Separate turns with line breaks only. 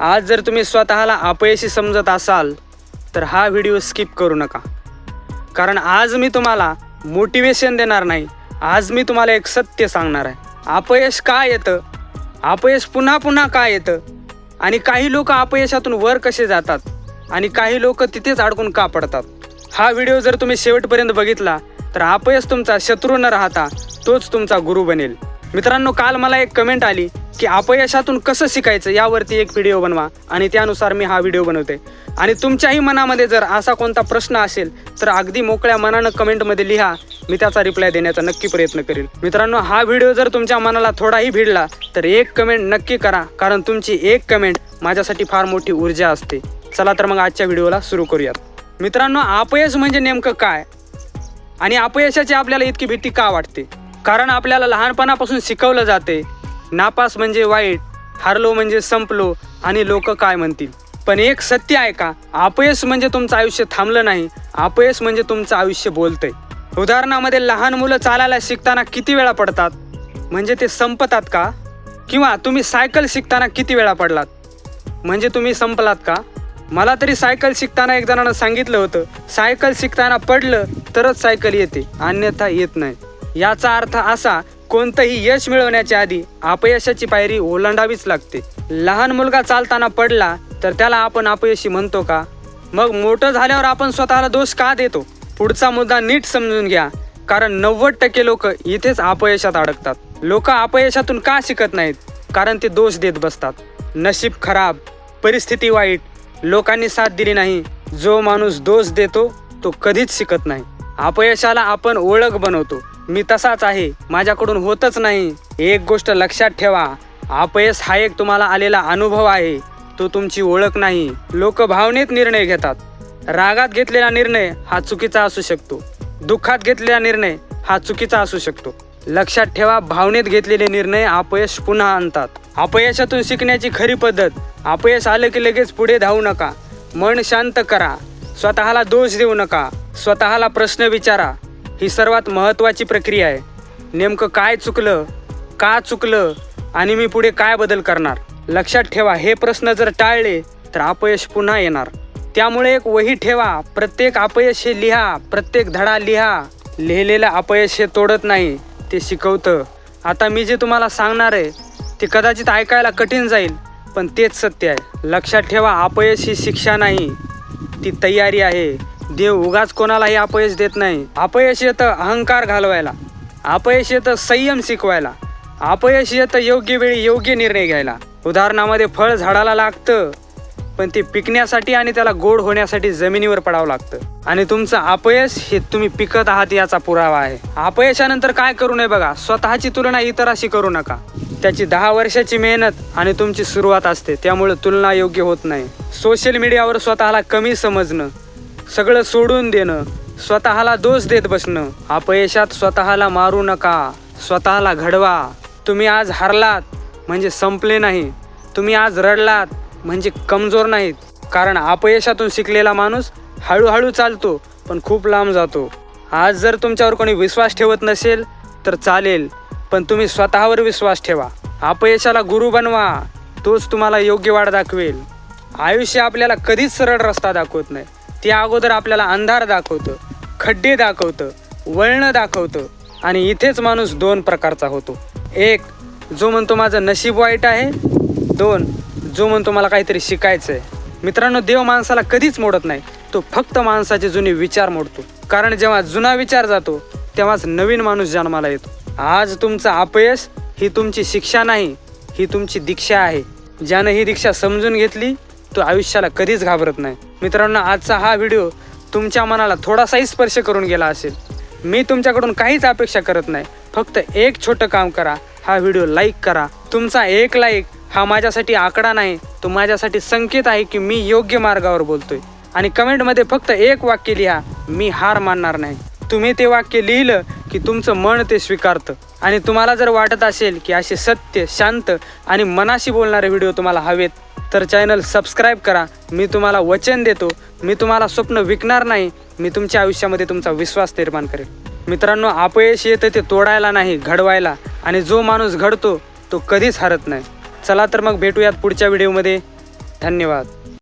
आज जर तुम्ही स्वतःला अपयशी समजत असाल तर हा व्हिडिओ स्किप करू नका. कारण आज मी तुम्हाला मोटिवेशन देणार नाही. आज मी तुम्हाला एक सत्य सांगणार आहे. अपयश का येतं? अपयश पुन्हा पुन्हा का येतं? आणि काही लोक अपयशातून वर कसे जातात? आणि काही लोक तिथेच अडकून का पडतात? हा व्हिडिओ जर तुम्ही शेवटपर्यंत बघितला तर अपयश तुमचा शत्रू न राहता तोच तुमचा गुरु बनेल. मित्रांनो काल मला एक कमेंट आली की अपयशातून कसं शिकायचं यावरती एक व्हिडिओ बनवा आणि त्यानुसार मी हा व्हिडिओ बनवते. आणि तुमच्याही मनामध्ये जर असा कोणता प्रश्न असेल तर अगदी मोकळ्या मनानं कमेंटमध्ये लिहा. मी त्याचा रिप्लाय देण्याचा नक्की प्रयत्न करेल. मित्रांनो हा व्हिडिओ जर तुमच्या मनाला थोडाही भिडला तर एक कमेंट नक्की करा. कारण तुमची एक कमेंट माझ्यासाठी फार मोठी ऊर्जा असते. चला तर मग आजच्या व्हिडिओला सुरू करूयात. मित्रांनो अपयश म्हणजे नेमकं काय? आणि अपयशाची आपल्याला इतकी भीती का वाटते? कारण आपल्याला लहानपणापासून शिकवलं जाते नापास म्हणजे वाईट हारलो म्हणजे संपलो आणि लोक काय म्हणतील? पण एक सत्य आहे का? अपयश म्हणजे तुमचं आयुष्य थांबलं नाही अपयश म्हणजे तुमचं आयुष्य बोलतंय. उदाहरणामध्ये लहान मुलं चालायला शिकताना किती वेळा पडतात? म्हणजे ते संपतात का? किंवा तुम्ही सायकल शिकताना किती वेळा पडलात? म्हणजे तुम्ही संपलात का? मला तरी सायकल शिकताना एक जणांना सांगितलं होतं सायकल शिकताना पडलं तरच सायकल येते अन्यथा येत नाही. याचा अर्थ असा कोणतंही यश मिळवण्याच्या आधी अपयशाची पायरी ओलांडावीच लागते. लहान मुलगा चालताना पडला तर त्याला आपण अपयशी म्हणतो का? मग मोठं झाल्यावर आपण स्वतःला दोष का देतो? पुढचा मुद्दा नीट समजून घ्या कारण नव्वद टक्के लोक इथेच अपयशात अडकतात. लोक अपयशातून का शिकत नाहीत? कारण ते दोष देत बसतात. नशीब खराब परिस्थिती वाईट लोकांनी साथ दिली नाही. जो माणूस दोष देतो तो कधीच शिकत नाही. अपयशाला आपण ओळख बनवतो. मी तसाच आहे. माझ्याकडून होतच नाही. एक गोष्ट लक्षात ठेवा. अपयश हा एक तुम्हाला आलेला अनुभव आहे. तो तुमची ओळख नाही. लोक भावनेत निर्णय घेतात. रागात घेतलेला निर्णय हा चुकीचा असू शकतो. दुःखात घेतलेला निर्णय हा चुकीचा असू शकतो. लक्षात ठेवा भावनेत घेतलेले निर्णय अपयश पुन्हा आणतात. अपयशातून शिकण्याची खरी पद्धत अपयश आलं की लगेच पुढे धावू नका. मन शांत करा. स्वतःला दोष देऊ नका. स्वतःला प्रश्न विचारा. ही सर्वात महत्त्वाची प्रक्रिया आहे. नेमकं काय चुकलं का चुकलं आणि मी पुढे काय बदल करणार? लक्षात ठेवा हे प्रश्न जर टाळले तर अपयश पुन्हा येणार. त्यामुळे एक वही ठेवा प्रत्येक अपयश हे लिहा प्रत्येक धडा लिहा. लिहिलेलं अपयश हे तोडत नाही ते शिकवतं. आता मी जे तुम्हाला सांगणार आहे ते कदाचित ऐकायला कठीण जाईल पण तेच सत्य आहे. लक्षात ठेवा अपयश ही शिक्षा नाही ती तयारी आहे. देव उगाच कोणालाही अपयश देत नाही. अपयश येतं अहंकार घालवायला. अपयश येतं संयम शिकवायला. अपयश येतं योग्य वेळी योग्य निर्णय घ्यायला. उदाहरणामध्ये फळ झाडाला लागतं पण ते पिकण्यासाठी आणि त्याला गोड होण्यासाठी जमिनीवर पडावं लागतं. आणि तुमचं अपयश हे तुम्ही पिकत आहात याचा पुरावा आहे. अपयशानंतर काय करू नये बघा. स्वतःची तुलना इतराशी करू नका. त्याची दहा वर्षाची मेहनत आणि तुमची सुरुवात असते. त्यामुळे तुलना योग्य होत नाही. सोशल मीडियावर स्वतःला कमी समजणं सगळं सोडून देणं स्वतःला दोष देत बसणं. अपयशात स्वतःला मारू नका स्वतःला घडवा. तुम्ही आज हरलात म्हणजे संपले नाही. तुम्ही आज रडलात म्हणजे कमजोर नाहीत. कारण अपयशातून शिकलेला माणूस हळूहळू चालतो पण खूप लांब जातो. आज जर तुमच्यावर कोणी विश्वास ठेवत नसेल तर चालेल पण तुम्ही स्वतःवर विश्वास ठेवा. अपयशाला गुरु बनवा तोच तुम्हाला योग्य वाट दाखवेल. आयुष्य आपल्याला कधीच सरळ रस्ता दाखवत नाही. ते अगोदर आपल्याला अंधार दाखवतं खड्डे दाखवतं वळणं दाखवतं आणि इथेच माणूस दोन प्रकारचा होतो. एक जो म्हणतो माझं नशीब वाईट आहे. दोन जो म्हणतो मला काहीतरी शिकायचं आहे मित्रांनो देव माणसाला कधीच मोडत नाही. तो फक्त माणसाचे जुने विचार मोडतो. कारण जेव्हा जुना विचार जातो तेव्हाच नवीन माणूस जन्माला येतो. आज तुमचं अपयश ही तुमची शिक्षा नाही ही तुमची दीक्षा आहे. ज्यानं ही दीक्षा समजून घेतली तो आयुष्याला कधीच घाबरत नाही. मित्रांनो आजचा हा व्हिडिओ तुमच्या मनाला थोडासाही स्पर्श करून गेला असेल. मी तुमच्याकडून काहीच अपेक्षा करत नाही. फक्त एक छोटं काम करा. हा व्हिडिओ लाईक करा. तुमचा एक लाईक हा माझ्यासाठी आकडा नाही. तो माझ्यासाठी संकेत आहे की मी योग्य मार्गावर बोलतोय. आणि कमेंटमध्ये फक्त एक वाक्य लिहा मी हार मानणार नाही. तुम्ही ते वाक्य लिहिलं की तुमचं मन ते स्वीकारतं. आणि तुम्हाला जर वाटत असेल की असे सत्य शांत आणि मनाशी बोलणारे व्हिडिओ तुम्हाला हवेत तर चॅनल सबस्क्राईब करा. मी तुम्हाला वचन देतो. मी तुम्हाला स्वप्न विकणार नाही. मी तुमच्या आयुष्यामध्ये तुमचा विश्वास निर्माण करेल. मित्रांनो अपयश येतं ते तोडायला नाही घडवायला. आणि जो माणूस घडतो तो कधीच हरत नाही. चला तर मग भेटूयात पुढच्या व्हिडिओमध्ये धन्यवाद.